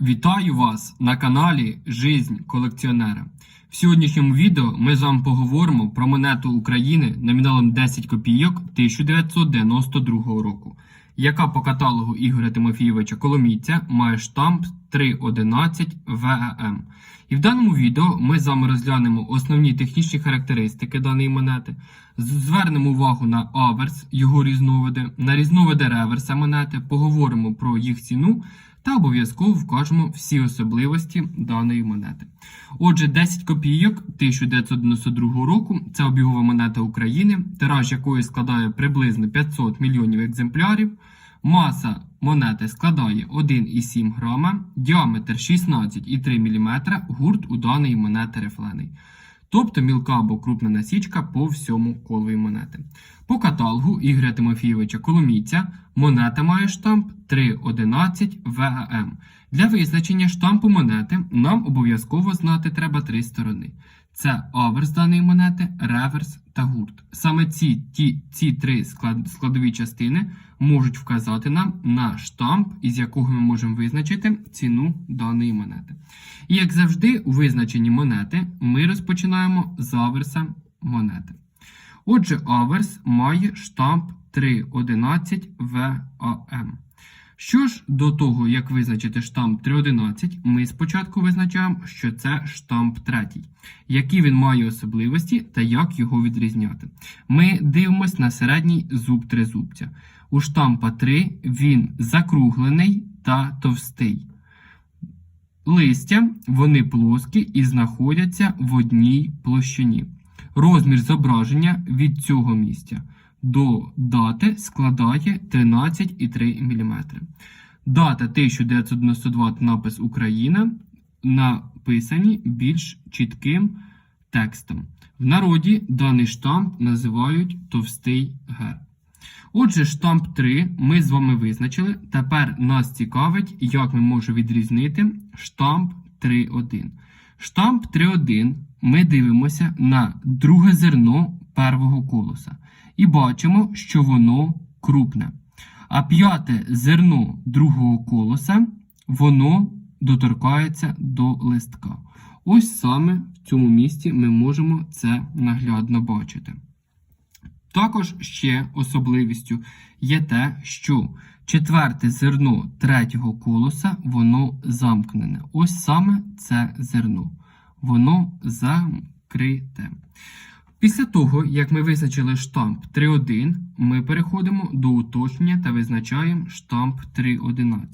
Вітаю вас на каналі Жизнь колекціонера. В сьогоднішньому відео ми з вами поговоримо про монету України номіналом 10 копійок 1992 року, яка по каталогу Ігоря Тимофійовича Коломійця має штамп 311 ВЕМ. І в даному відео ми з вами розглянемо основні технічні характеристики даної монети, звернемо увагу на аверс, його різновиди, на різновиди реверса монети, поговоримо про їх ціну та обов'язково вкажемо всі особливості даної монети. Отже, 10 копійок 1992 року це обігова монета України, тираж якої складає приблизно 500 мільйонів екземплярів. Маса монети складає 1,7 грама, діаметр 16,3 мм, гурт у даної монети рифлений. Тобто мілка або крупна насічка по всьому колові монети. По каталогу Ігоря Тимофійовича Коломійця монета має штамп 311 ВАМ. Для визначення штампу монети нам обов'язково знати треба три сторони. Це аверс даної монети, реверс та гурт. Саме ці, ті, ці три склад, складові частини можуть вказати нам на штамп, із якого ми можемо визначити ціну даної монети. І як завжди, у визначенні монети ми розпочинаємо з аверса монети. Отже, аверс має штамп 311 ВАМ. Що ж до того, як визначити штамп 311, ми спочатку визначаємо, що це штамп третій, які він має особливості та як його відрізняти. Ми дивимося на середній зуб тризубця. У штампа 3 він закруглений та товстий. Листя вони плоскі і знаходяться в одній площині. Розмір зображення від цього місця до дати складає 13,3 мм. Дата 1992 напис Україна написані більш чітким текстом. В народі даний штамп називають товстий герб. Отже, штамп 3 ми з вами визначили. Тепер нас цікавить, як ми можемо відрізнити штамп 3.1. Штамп 3.1 ми дивимося на друге зерно первого колоса і бачимо, що воно крупне. А п'яте зерно другого колоса воно доторкається до листка. Ось саме в цьому місці ми можемо це наглядно бачити. Також ще особливістю є те, що четверте зерно третього колоса воно замкнене. Ось саме це зерно. Воно закрите. Після того, як ми визначили штамп 3.1, ми переходимо до уточнення та визначаємо штамп 3.11.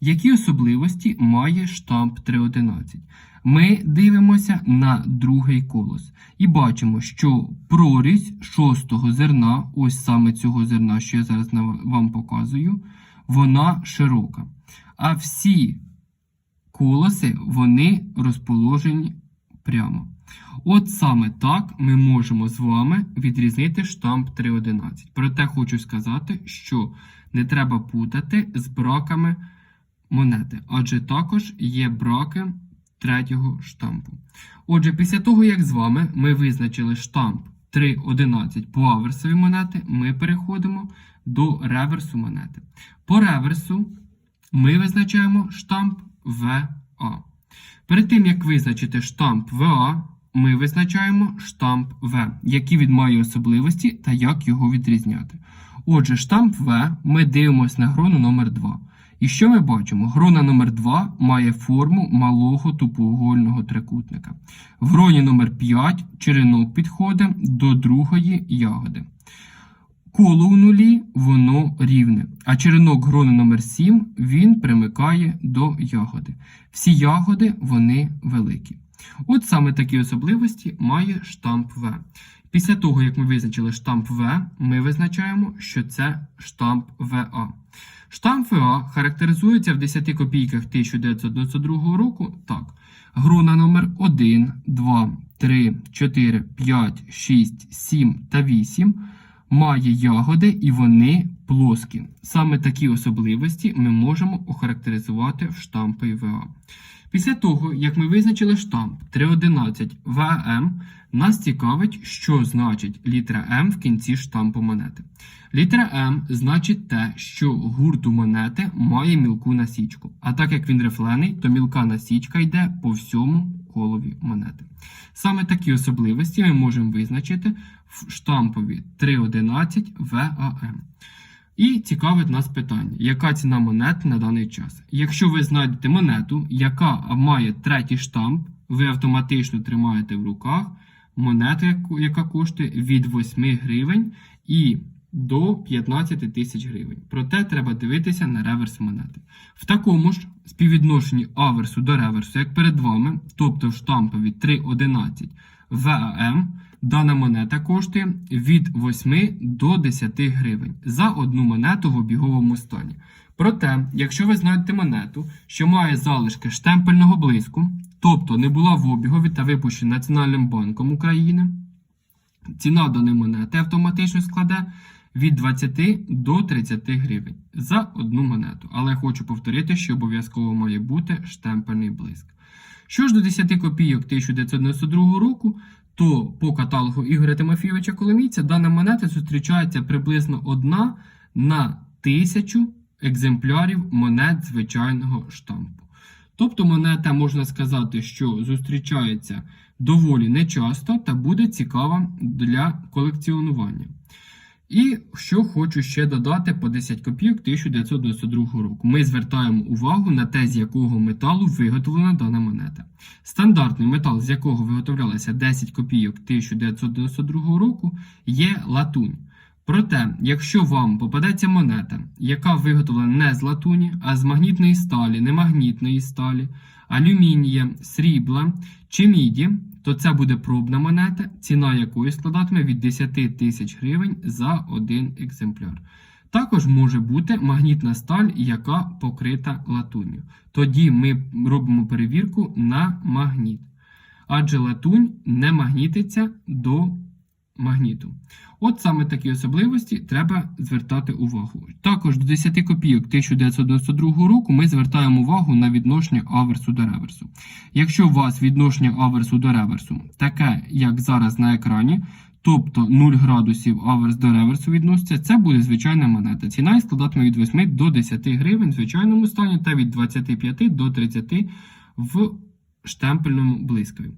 Які особливості має штамп 3.11? Ми дивимося на другий колос і бачимо, що прорізь шостого зерна, ось саме цього зерна, що я зараз вам показую, вона широка. А всі колоси вони розположені прямо. От саме так ми можемо з вами відрізнити штамп 3.11. Проте хочу сказати, що не треба путати з браками монети, адже також є браки третього штампу. Отже, після того, як з вами ми визначили штамп 3.11 по аверсовій монети, ми переходимо до реверсу монети. По реверсу ми визначаємо штамп VA. Перед тим, як визначити штамп VA, ми визначаємо штамп В, які він має особливості та як його відрізняти. Отже, штамп В ми дивимося на грону номер 2 І що ми бачимо? Грона номер 2 має форму малого тупоугольного трикутника. В гроні номер 5 черенок підходить до другої ягоди. Коло у нулі воно рівне, а черенок грони номер 7 він примикає до ягоди. Всі ягоди вони великі. От саме такі особливості має штамп В. Після того, як ми визначили штамп В, ми визначаємо, що це штамп ВА. Штамп ВА характеризується в 10 копійках 1992 року так. Грона номер 1, 2, 3, 4, 5, 6, 7 та 8 має ягоди і вони плоскі. Саме такі особливості ми можемо охарактеризувати в штампі ВА. Після того, як ми визначили штамп 311 ВАМ, Нас цікавить, що значить літера М в кінці штампу монети. Літера М значить те, що гурт у монети має мілку насічку. А так як він рифлений, то мілка насічка йде по всьому колові монети. Саме такі особливості ми можемо визначити в штампові 311 ВАМ. І цікавить нас питання, яка ціна монети на даний час. Якщо ви знайдете монету, яка має третій штамп, ви автоматично тримаєте в руках монету, яка коштує від 8 гривень і до 15 тисяч гривень. Проте треба дивитися на реверс монети. В такому ж співвідношенні аверсу до реверсу, як перед вами, тобто в штампові 3.11 ВАМ, дана монета коштує від 8 до 10 гривень за одну монету в обіговому стані. Проте, якщо ви знайдете монету, що має залишки штемпельного блиску, тобто не була в обігові та випущена Національним банком України, ціна даної монети автоматично складе від 20 до 30 гривень за одну монету. Але хочу повторити, що обов'язково має бути штемпельний блиск. Що ж до 10 копійок 1992 року, то по каталогу Ігоря Тимофійовича Коломійця дана монета зустрічається приблизно одна на тисячу екземплярів монет звичайного штампу. Тобто монета, можна сказати, що зустрічається доволі нечасто та буде цікава для колекціонування. І що хочу ще додати по 10 копійок 1992 року. Ми звертаємо увагу на те, з якого металу виготовлена дана монета. Стандартний метал, з якого виготовлялася 10 копійок 1992 року, є латунь. Проте, якщо вам попадеться монета, яка виготовлена не з латуні, а з магнітної сталі, немагнітної сталі, алюмінія, срібла чи міді, то це буде пробна монета, ціна якої складатиме від 10 тисяч гривень за один екземпляр. Також може бути магнітна сталь, яка покрита латунню. Тоді ми робимо перевірку на магніт. Адже латунь не магнітиться до магніту. От саме такі особливості треба звертати увагу. Також до 10 копійок 1992 року ми звертаємо увагу на відношення аверсу до реверсу. Якщо у вас відношення аверсу до реверсу таке, як зараз на екрані, тобто 0 градусів аверс до реверсу відноситься, це буде звичайна монета. Ціна складатиме від 8 до 10 гривень в звичайному стані та від 25 до 30 в штемпельному блискові.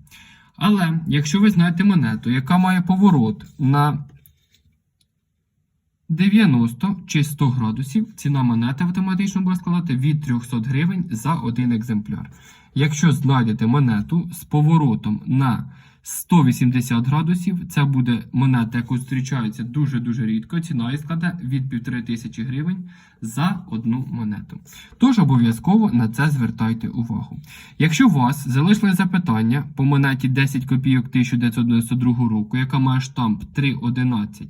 Але якщо ви знаєте монету, яка має поворот на 90 чи 100 градусів, ціна монети автоматично буде складати від 300 гривень за один екземпляр. Якщо знайдете монету з поворотом на 180 градусів, це буде монета, яку зустрічається дуже-дуже рідко. Ціна її складе від 1500 гривень за одну монету. Тож обов'язково на це звертайте увагу. Якщо у вас залишили запитання по монеті 10 копійок 1992 року, яка має штамп 311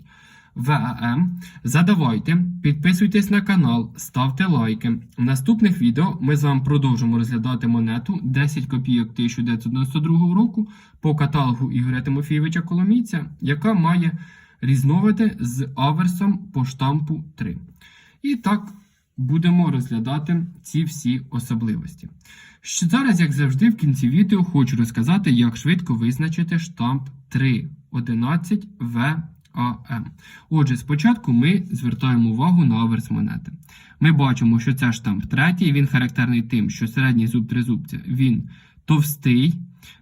ВАМ, задавайте, підписуйтесь на канал, ставте лайки. В наступних відео ми з вами продовжимо розглядати монету 10 копійок 1992 року по каталогу Ігоря Тимофійовича Коломійця, яка має різновиди з аверсом по штампу 3. І так будемо розглядати ці всі особливості. Зараз, як завжди, в кінці відео хочу розказати, як швидко визначити штамп 311 ВАМ. Отже, спочатку ми звертаємо увагу на аверс монети. Ми бачимо, що це штамп третій, він характерний тим, що середній зуб тризубця він товстий.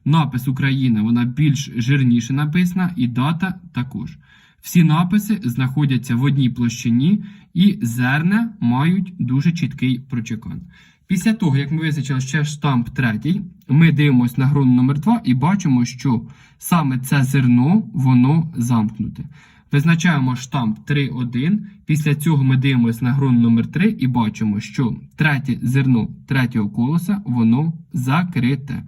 Напис Україна вона більш жирніше написана, і дата також. Всі написи знаходяться в одній площині, і зерна мають дуже чіткий прочекан. Після того, як ми визначили ще штамп третій, ми дивимося на грону номер 2 і бачимо, що саме це зерно воно замкнуте. Визначаємо штамп 3.1. Після цього ми дивимося на грону номер 3 і бачимо, що третє зерно третього колоса воно закрите.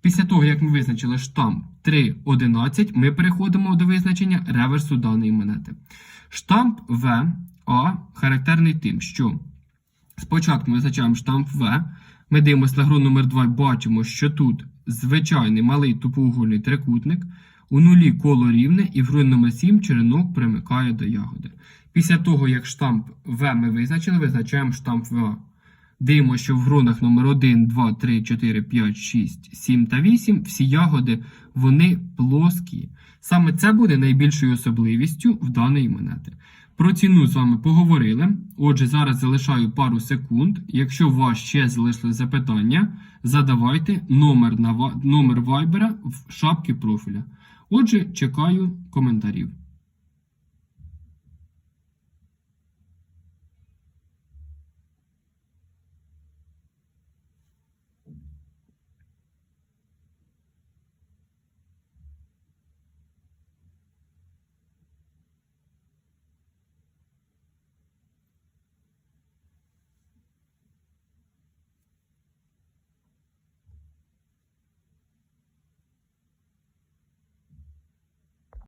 Після того, як ми визначили штамп 3.11, ми переходимо до визначення реверсу даної монети. Штамп В А характерний тим, що спочатку ми визначаємо штамп В. Ми дивимося на гру номер 2 бачимо, що тут звичайний малий тупоугольний трикутник. У нулі коло рівне і в гру номер 7 черенок примикає до ягоди. Після того, як штамп В ми визначили, визначаємо штамп ВА. Дивимося, що в гронах номер 1, 2, 3, 4, 5, 6, 7 та 8 всі ягоди вони плоскі. Саме це буде найбільшою особливістю в даної монети. Про ціну з вами поговорили. Отже, зараз залишаю пару секунд. Якщо у вас ще залишили запитання, задавайте номер, на, номер вайбера в шапці профіля. Отже, чекаю коментарів.